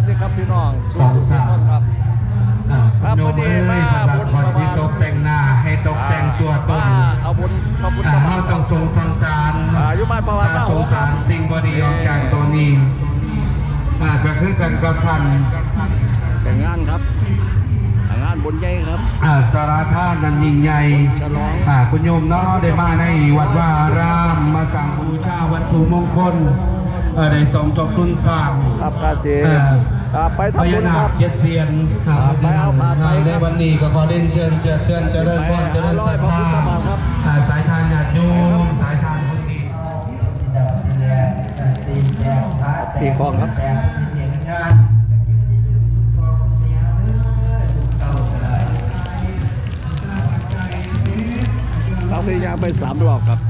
วัสดีครับพี่น้องสองสามครับครับพอดีมาบุญก่อนที่ตกแต่งหน้าให้ตกแต่งตัวตนเอาบุญเอาบุญเขาต้องทรงสังสารอายุมาประวัติสงสารสิ่งบดีของกลางตัวนี้ก็คือกันกับท่านแต่งงานครับแต่งงานบุญใหญ่ครับสารท่านนั้นยิ่งใหญ่คุณโยมเนาะได้มาในวัดวารามมาสั่งบูชาวัตถุมงคล ได้สมทบทุนสร้างครับกาเสเอ่ออ่าไปพทำบุญาญนาครัคบเจ็ดเซียนอ่าไปเอาผ่านไปครับในวันนี้ก็ขอเรียนเชิญเชิญเชิญเจริญพรเจริญศรัทร้อยพระพุทธธาบาทครับอ่าสายทานญาติโยมสายทานคนดีตีกลองครับเราคือยางไปสามรอบครับอาจารย์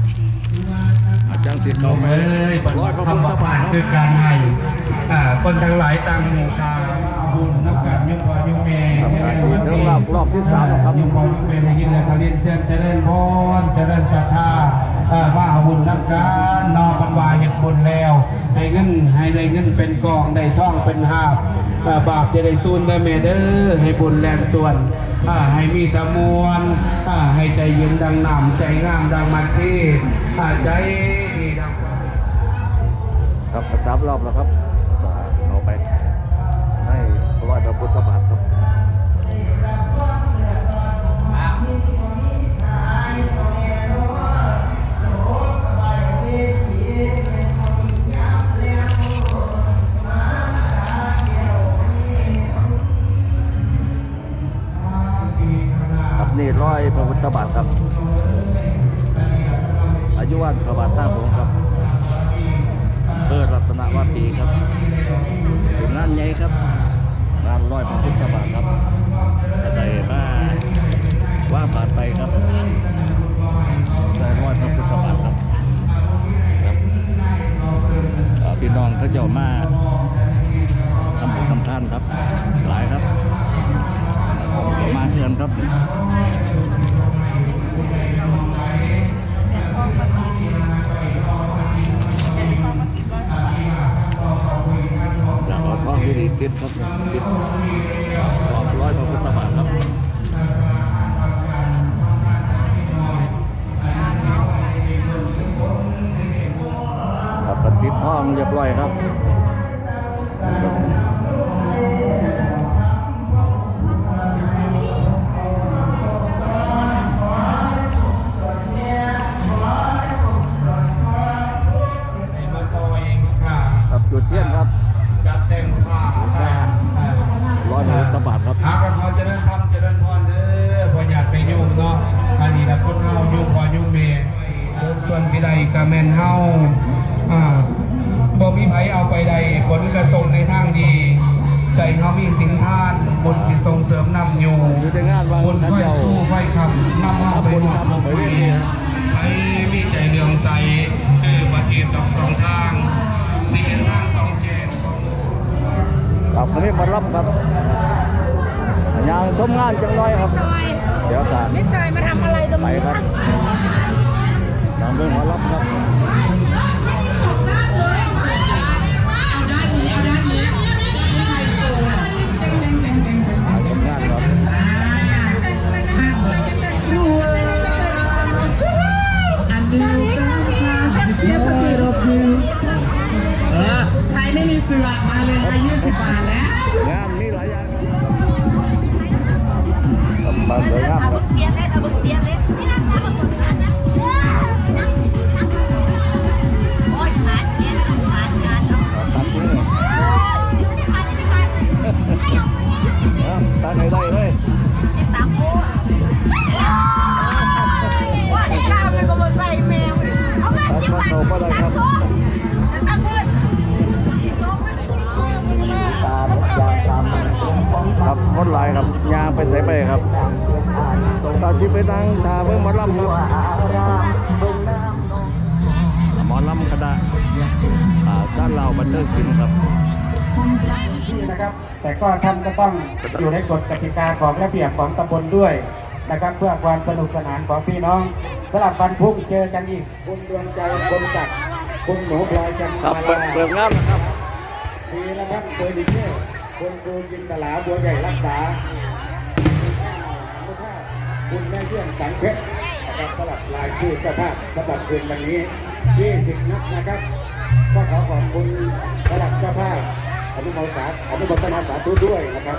สิทธิ์เขาไปเอ้ยร้อยพระพุทธบาทครับคือการให้อ่าคนทั้งหลายต่างหมู่คาบุญนักการยุ่งพอยุ่งเมย์ครับการที่เรื่องรอบรอบที่สามแล้วครับยุ่งพอยุ่งเมย์ได้ยินแล้วเขาเรียนเชิญเจริญพรเจริญศรัทธาอ่าว่าเอาบุญนักการนอปันวาเห็ดบุญแล้วให้เงินให้ได้เงินเป็นกองได้ท่องเป็นหาบอ่าบาปจะได้สูญได้เมเดอร์ให้บุญแรงส่วนอ่าให้มีแตะมวลอ่าให้ใจเย็นดังน้ำใจงามดังมัดที่อ่าใจดีดัง ครับสามรอบแล้วครับเอาไปให้ร้อยพระพุทธบาทครับครับนี่ร้อยพระพุทธบาทครับ อายุวันพระบาทหน้าหงส์ครับ อรัตนวาปีครับถึงงานใหญ่ครับงานร้อยพระพุทธบาทครับกระไดมาว่าบาทไตครับใส่ร้อยพระพุทธบาทครับครับพี่น้องเขาเจ้ามาทำบุญทำทานครับ หลายครับมาเฮือนครับ อยากเอาท่องวิธี ติดครับติดขอบร้อยพระพุทธบาทครับครับติดห้องเรียบร้อยครับ ก็แม่นเฮาอ่าบ่มีไผเอาไปใดผลกระส่งในทางดี ใจเฮามีสินทานบุญสิส่งเสริมนำอยู่อยู่ในงานวางบุญท่านค่อยเจ้าสู้ค่อยคำนำเฮาไปบุญหมดครับไปเรื่อยๆครับไปมีใจเรืองใสคือประเทศต้องสองทางสีเห็นทางสองแจงครับวันนี้มารับครับยังชมงานจังน้อยครับจอยเดี๋ยวกันไม่จอยมาทำอะไรตรงไปนี้ครับ ทางเบิ่งมารับครับมาชมงานครับใครไม่มีเสือมาเลยอายุสิบบาทแล้วงานมีหลายอย่างครับครับมาสวยงามครับ ครับคนหลายครับยางไปใส่ไปครับตาจิไปนั่งทาเบิ่งหมอลำครับหมอลำคณะอ่าซาลาวบันเทิงศิลป์ครับที่นะครับ แต่ก็ท่านก็ต้องอยู่ในกฎกติกาของระเบียบของตำบลด้วยนะครับ เพื่อความสนุกสนานของพี่น้องสำหรับวันพรุ่งเจอกันอีกคุณดวงใจคุณศักดิ์คุณหนูพลอยจันทครับมาเปิดลาเปิดงานนะครับดีนะครับโดยดิเทศ คุณครูจินตลาบัวใหญ่รักษาคุณแม่เยี่ยมสังเพชรนะครับสลับลายชื่อเจ้าภาพสำหรับคืนวันนี้ 20 นัดนะครับ ก็ขอขอบคุณสลับเจ้าภาพอนุโมทนาอนุโมทนาสาธุด้วยนะครับ